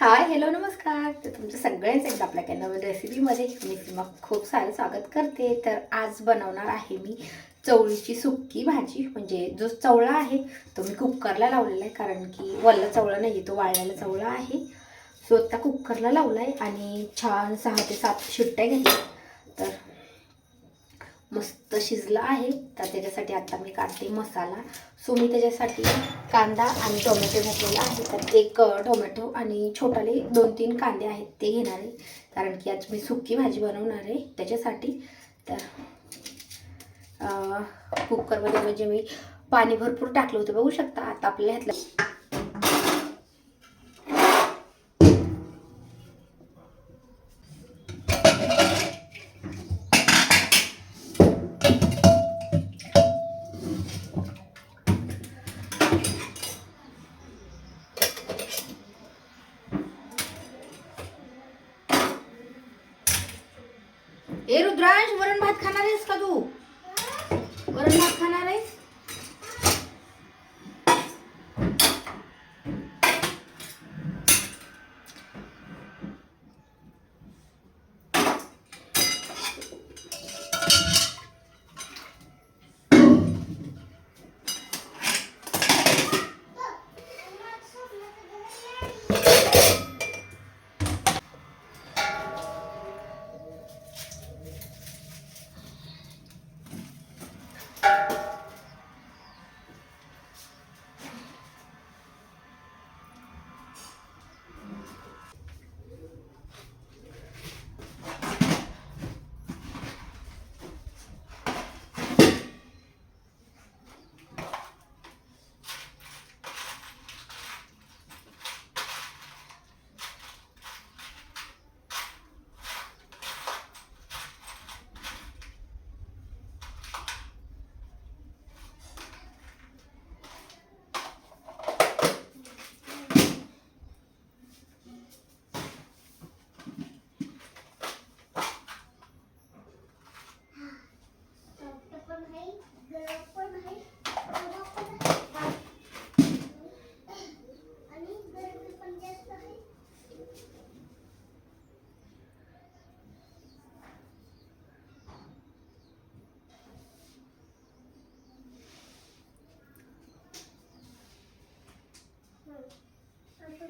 Hi hello नमस्कार. तर तुमचं सगळ्यांचं एकदा आपल्या काही नवीन रेसिपीमध्ये मी सीमा खूप सारं स्वागत करते. तर आज बनवणार आहे मी चवळीची सुक्की भाजी. म्हणजे जो चवळा आहे तो मी कुकरला लावलेला आहे कारण की वल्ला चवळा नाही आहे तो वाळलेला चवळा आहे. सो आत्ता कुकरला लावला आहे आणि छान सहा ते सात शिट्ट्या घेतल्या. तर मस्त शिजला आहे. तर त्याच्यासाठी आता मी काढते मसाला. सो मी त्याच्यासाठी कांदा आणि टोमॅटो घेतलेला आहे. तर एक टोमॅटो आणि छोटाले दोन तीन कांदे आहेत ते घेणार आहे. कारण की आज मी सुकी भाजी बनवणार आहे त्याच्यासाठी. तर कुकरमध्ये म्हणजे मी पाणी भरपूर टाकलं होतं. बघू शकता आता आपल्याला ह्यातलं ए रुद्रांश वरण भात खाणार आहेस का तू? वरण भात खाणार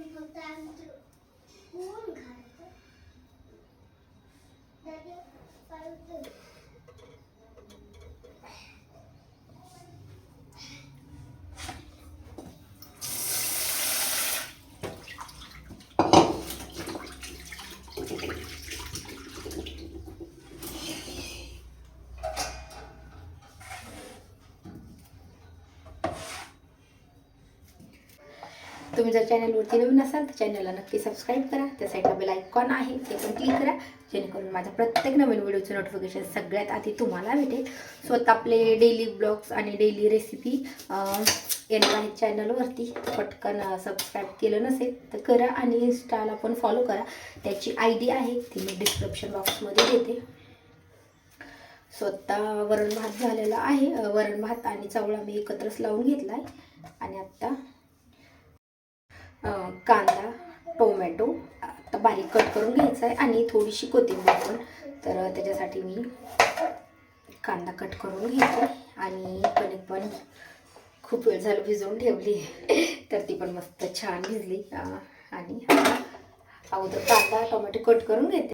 आहेस आपण फक्त आमचं ऊन घालतो तुम्ही जर चॅनलवरती नवीन असाल तर चॅनलला नक्की सबस्क्राईब करा. त्या साईडला बेल आयकॉन आहे ते पण क्लिक करा. जेणेकरून माझ्या प्रत्येक नवीन व्हिडिओचं नोटिफिकेशन सगळ्यात आधी तुम्हाला भेटेल. स्वतः आपले डेली ब्लॉग्स आणि डेली रेसिपी येणार आहेत चॅनलवरती पटकन सबस्क्राईब केलं नसेल तर करा आणि इन्स्टाला पण फॉलो करा. त्याची आय डी आहे ती मी डिस्क्रिप्शन बॉक्समध्ये देते. स्वतः वरण भात झालेला आहे. वरण भात आणि चवळा मी एकत्रच लावून घेतला आहे आणि आत्ता कांदा टोमॅटो आता बारीक कट करून घ्यायचा आहे आणि थोडीशी कोथिंबीर पण. तर त्याच्यासाठी मी कांदा कट करून घेते आणि कणिक पण खूप वेळ झालं भिजवून ठेवली. तर ती पण मस्त छान भिजली. आणि अगोदर कांदा टोमॅटो कट करून घेते.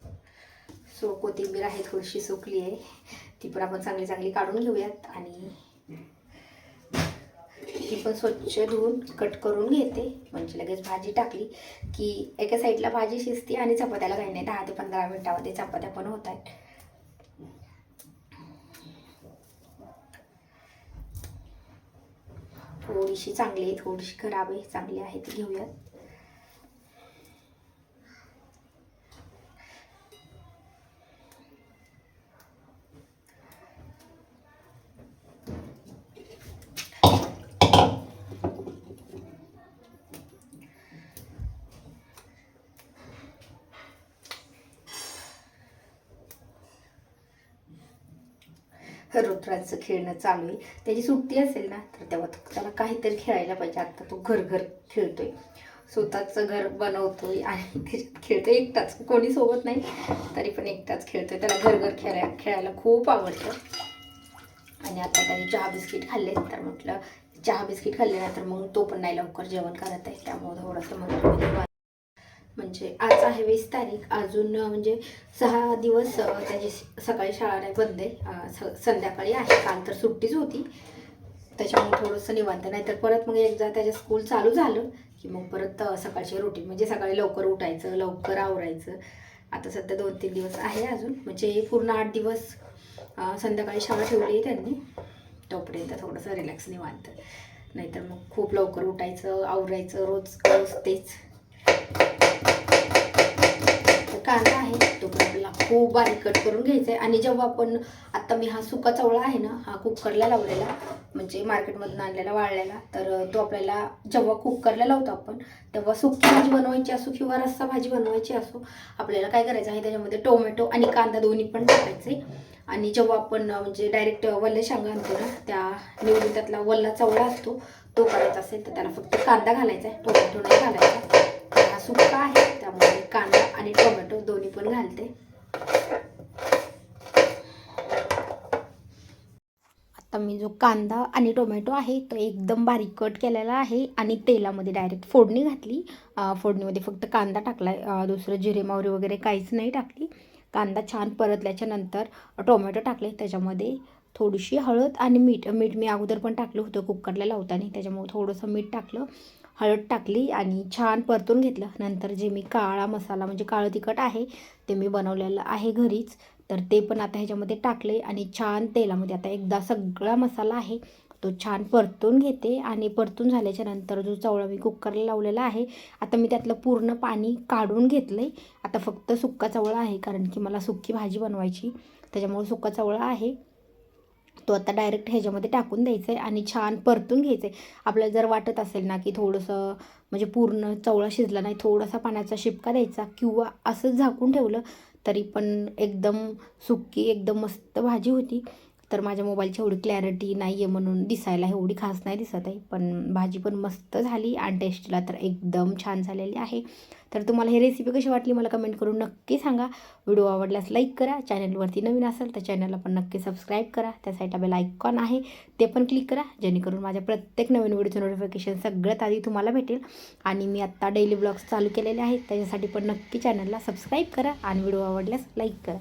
सो कोथिंबीर आहे थोडीशी सुकली आहे. ती पण आपण चांगली चांगली काढून घेऊयात आणि ती पण स्वच्छ धुवून कट करून घेते. म्हणजे लगेच भाजी टाकली की एका साईडला भाजी शिजते आणि चपात्याला काही नाही दहा ते पंधरा मिनिटामध्ये चपात्या पण होत आहेत थोडीशी चांगली आहे थोडीशी खराब आहे चांगली आहे ती घेऊयात. रुद्राचं खेळणं चालू आहे. त्याची सुट्टी असेल ना तर तेव्हा तो- त्याला काहीतरी खेळायला पाहिजे. आता तो घर घर आहे स्वतःचं घर बनवतो आहे आणि त्याच्यात खेळतो एकटाच. कोणी सोबत नाही तरी पण एकटाच आहे त्याला घर घर खेळायला खेळायला खूप आवडतं. आणि आता त्याने चहा बिस्किट खाल्ले तर म्हटलं चहा बिस्किट खाल्ले तर मग तो पण नाही लवकर जेवण करत आहे. त्यामुळं थोडंसं म्हटलं म्हणजे आज आहे वीस तारीख. अजून म्हणजे सहा दिवस त्याची सकाळी शाळा नाही बंद आहे. स- संध्याकाळी आहे. काल तर सुट्टीच होती. त्याच्यामुळे थोडंसं निवांत. नाही तर परत मग एकदा त्याच्या स्कूल चालू झालं की मग परत सकाळची रुटीन म्हणजे सकाळी लवकर उठायचं लवकर आवरायचं. आता सध्या दोन तीन दिवस आहे अजून. म्हणजे पूर्ण आठ दिवस संध्याकाळी शाळा ठेवली आहे त्यांनी. तोपर्यंत थोडंसं रिलॅक्स निवांत. नाहीतर मग खूप लवकर उठायचं आवरायचं रोज रोज तेच. कांदा आहे तो पण आपल्याला खूप बारीक कट करून घ्यायचा आहे. आणि जेव्हा आपण आत्ता मी हा सुका चवळा आहे ना हा कुकरला लावलेला म्हणजे मार्केटमधून आणलेला वाळलेला तर तो आपल्याला जेव्हा कुकरला लावतो आपण तेव्हा सुकी भाजी बनवायची असो किंवा रस्सा भाजी बनवायची असो आपल्याला काय करायचं आहे त्याच्यामध्ये टोमॅटो आणि कांदा दोन्ही पण टाकायचे. आणि जेव्हा आपण म्हणजे डायरेक्ट वल्ले शेंगा आणतो ना त्या निवडून त्यातला वल्ला चवळा असतो तो करायचा असेल तर त्याला फक्त कांदा घालायचा आहे टोमॅटो नाही घालायचा. सुका आहे त्यामुळे कांदा आणि टोमॅटो दोन्ही पण घालते. आता मी जो कांदा आणि टोमॅटो आहे तो एकदम बारीक कट केलेला आहे आणि तेलामध्ये डायरेक्ट फोडणी घातली. फोडणीमध्ये फक्त कांदा टाकला आहे दुसरं जिरे मावरी वगैरे काहीच नाही टाकली. कांदा छान परतल्याच्या नंतर टोमॅटो टाकले त्याच्यामध्ये थोडीशी हळद आणि मीठ मीठ मी अगोदर पण टाकलं होतं कुकरला लावताना त्याच्यामुळे थोडंसं मीठ टाकलं. हळद टाकली आणि छान परतून घेतलं. नंतर जे मी काळा मसाला म्हणजे काळं तिखट आहे ते मी बनवलेलं आहे घरीच. तर ते पण आता ह्याच्यामध्ये टाकले आणि छान तेलामध्ये आता एकदा सगळा मसाला आहे तो छान परतून घेते आणि परतून झाल्याच्यानंतर जो चवळा मी कुकरला लावलेला आहे आता मी त्यातलं पूर्ण पाणी काढून घेतलं आहे आता फक्त सुक्का चवळा आहे कारण की मला सुक्की भाजी बनवायची. त्याच्यामुळे सुक्का चवळा आहे. तो आता डायरेक्ट ह्याच्यामध्ये टाकून द्यायचा आहे आणि छान परतून घ्यायचं आहे आपल्याला जर वाटत असेल ना की थोडंसं म्हणजे पूर्ण चवळा शिजला नाही थोडासा पाण्याचा शिपका द्यायचा किंवा असंच झाकून ठेवलं तरी पण एकदम सुक्की एकदम मस्त भाजी होती. तर माझ्या मोबाईलची एवढी क्लॅरिटी नाही आहे म्हणून दिसायला एवढी खास नाही दिसत आहे. पण भाजी पण मस्त झाली आणि टेस्टला तर एकदम छान झालेली आहे. तर तुम्हाला ही रेसिपी कशी वाटली मला कमेंट करून नक्की सांगा. व्हिडिओ आवडल्यास लाईक करा. चॅनलवरती नवीन असेल तर चॅनलला पण नक्की सबस्क्राईब करा. त्या साईडला बेल आयकॉन आहे. ते पण क्लिक करा. जेणेकरून माझ्या प्रत्येक नवीन व्हिडिओचं नोटिफिकेशन सगळ्यात आधी तुम्हाला भेटेल. आणि मी आत्ता डेली ब्लॉग्स चालू केलेले आहेत. त्याच्यासाठी पण नक्की चॅनलला सबस्क्राईब करा. आणि व्हिडिओ आवडल्यास लाईक करा.